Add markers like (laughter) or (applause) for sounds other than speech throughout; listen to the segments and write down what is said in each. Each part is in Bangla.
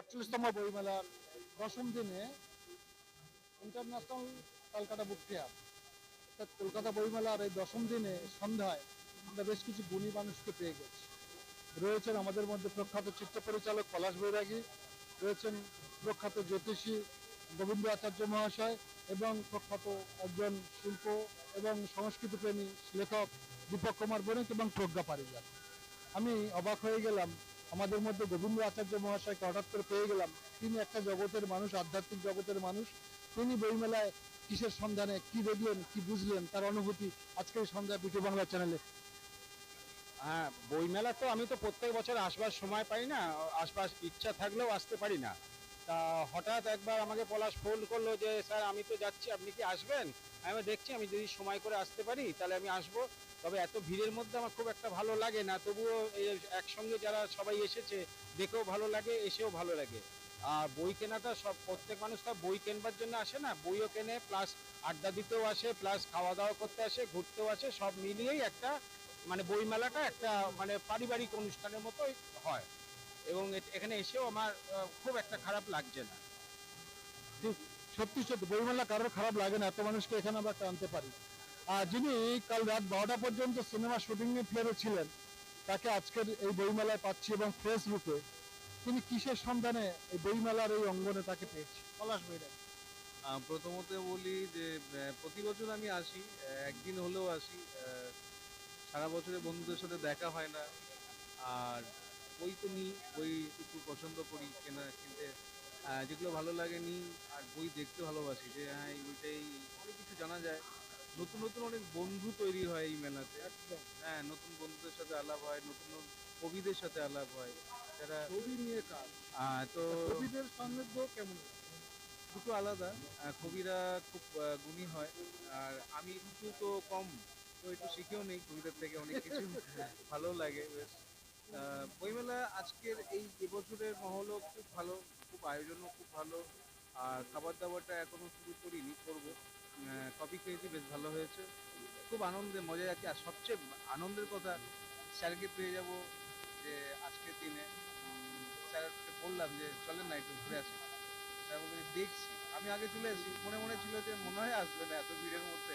আটচল্লিশতম বইমেলার দশম দিনে international Calcutta book fair Kolkata বইমেলার এই দশম দিনে সন্ধ্যায় আমরা বেশ কিছু গুণী মানুষকে পেয়ে গেছি। রয়েছেন আমাদের মধ্যে প্রখ্যাত চিত্র পরিচালক পলাশ বৈরাগী, রয়েছেন প্রখ্যাত জ্যোতিষী গোবিন্দ আচার্য মহাশয় এবং প্রখ্যাত একজন শিল্প এবং সংস্কৃতিপ্রেমী লেখক দীপক কুমার বণিক এবং প্রজ্ঞা পারিজাত। আমি অবাক হয়ে গেলাম আমাদের মধ্যে গোবিন্দ আচার্য মহাশয়কে হঠাৎ করে পেয়ে গেলাম। তিনি একটা জগতের মানুষ, আধ্যাত্মিক জগতের মানুষ। তিনি বইমেলায় কিসের সন্ধানে, কি দেখলেন, কি বুঝলেন, তার অনুভূতি আজকের সন্ধ্যায় বিটু বাংলা চ্যানেলে। হ্যাঁ বইমেলা তো আমি তো প্রত্যেক বছর আসবার সময় পাই না, আসবার ইচ্ছা থাকলেও আসতে পারি না। তা হঠাৎ একবার আমাকে পলাশ ফোন করল যে, স্যার, আমি তো যাচ্ছি, আপনি কি আসবেন? আমি দেখছি, আমি যদি সময় করে আসতে পারি, তাহলে আমি আসব। তবে এত ভিড়ের মধ্যে আমার খুব একটা ভালো লাগে না, তবুও একসঙ্গে যারা সবাই এসেছে, দেখেও ভালো লাগে, এসেও ভালো লাগে। আর বই কেনাটা সব, প্রত্যেক মানুষ তো বই কেনবার জন্য আসে না, বইও কেনে প্লাস আড্ডা দিতেও আসে প্লাস খাওয়া দাওয়া করতে আসে, ঘুরতেও আসে, সব মিলিয়েই একটা মানে বইমেলাটা একটা মানে পারিবারিক অনুষ্ঠানের মতোই হয়। এবং এখানে এসেও আমার খুব একটা খারাপ লাগছে না। সত্যি সত্যি বইমেলা কারোর খারাপ লাগে না এত মানুষকে এখানে আমরা টানতে পারি। আর যিনি কাল রাত বারোটা পর্যন্ত সিনেমা শুটিং এ ফ্লোরে ছিলেন তাকে আজকের এই বইমেলায় পাচ্ছি এবং ফেসবুকে তিনি কিসের সন্ধানে এই বইমেলার এই অঙ্গনে তাকে পেয়েছি? পলাশ আহ, প্রথমত বলি যে প্রতি বছর আমি আসি একদিন হলেও আসি সারা বছরে বন্ধুদের সাথে দেখা হয় না। আর বই তো নিই বই একটু পছন্দ করি কেনা কিনতে যেগুলো ভালো লাগে নিই আর বই দেখতে ভালোবাসি যে হ্যাঁ এই বইটাই অনেক কিছু জানা যায়। নতুন নতুন অনেক বন্ধু তৈরি হয় এই মেলাতে। হ্যাঁ নতুন বন্ধুদের সাথে আলাপ হয় নতুন নতুন কবিদের সাথে আলাপ হয়। যারা ছবি নিয়ে কাজ। তো কবিদের সান্নিধ্য কেমন? দুটো আলাদা। কবিরা খুব গুণী হয়। আর আমি একটু তো কম তো একটু শিখেও নেই কবিতার থেকে অনেক কিছু (laughs) ভালো লাগে। বেশ। বইমেলা আজকের এই এবছরের মহলও খুব ভালো, খুব আয়োজনও খুব ভালো। আর খাবার দাবারটা এখনও শুরু করিনি, করব। কফি খেয়েছি, বেশ ভালো হয়েছে। খুব আনন্দে, মজা যাচ্ছে। আর সবচেয়ে আনন্দের কথা, স্যারকে পেয়ে যাব যে আজকের দিনে। স্যারকে বললাম যে, চলেন না, একটু ঘুরে আসি। স্যার বলবে দেখছি। আমি আগে চলে আসি মনে মনে ছিল যে, মনে হয় আসবে না, এত ভিড়ের মধ্যে।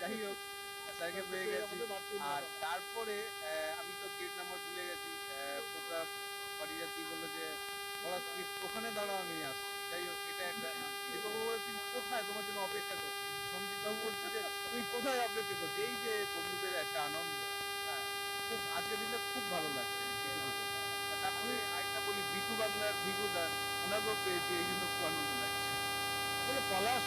যাই হোক স্যারকে পেয়ে গেছি। আর তারপরে আমি তো গেট নাম্বার ভুলে গেছি। প্রতাপ পারিজাতি বলল যে তুমি ওখানে দাঁড়াও আমি আসছি। যাই হোক এটা একটা দীপক বলে তুমি কোথায় তোমার জন্য অপেক্ষা করছি? সঞ্জিতবাবু বলছে যে তুই কোথায় অপেক্ষা করছিস এই যে বন্ধুদের একটা আনন্দ। হ্যাঁ খুব আজকের দিনটা খুব ভালো লাগছে। তারপরে আরেকটা বলি বিটু বাংলার ভিগুদার ওনাকেও পেয়েছি এই জন্য খুব আনন্দ লাগছে। আসলে পলাশ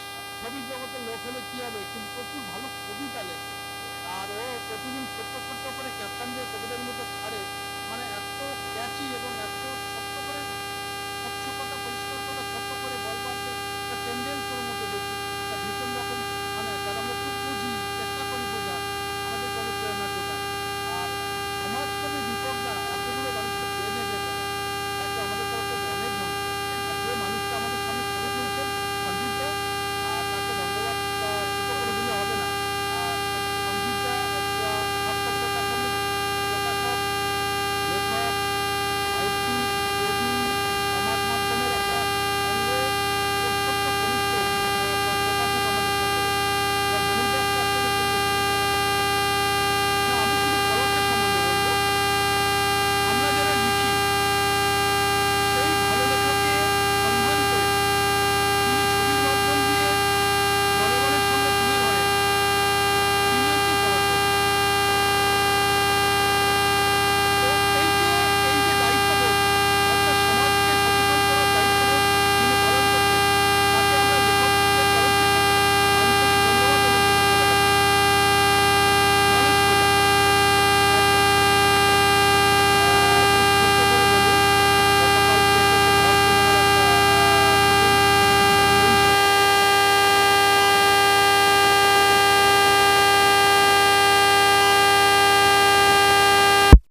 ছোট্ট ছোট্ট করে ক্যাপশন দিয়ে কবিদের মধ্যে ছাড়ে মানে এত ক্যাচি এবং